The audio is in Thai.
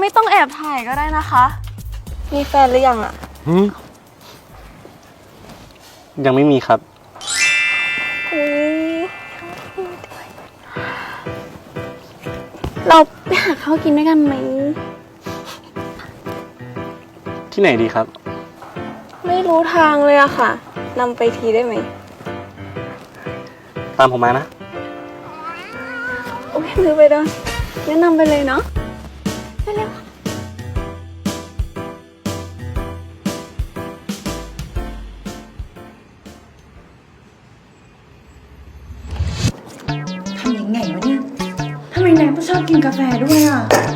ไม่ต้องแอบถ่ายก็ได้นะคะ มีแฟนหรือยังอะหืมยังไม่มีครับ อุ้ยเราไปหาข้าวกินด้วยกันไหม ที่ไหนดีครับ ไม่รู้ทางเลยอะค่ะนำไปทีได้ไหมตามผมมานะ โอ้ยมือไปโดนแนะนำไปเลยเนาะ ไปเร็วทำยังไงวะเนี่ยทำไมนายต้ชอบกินกาแฟด้วยอะ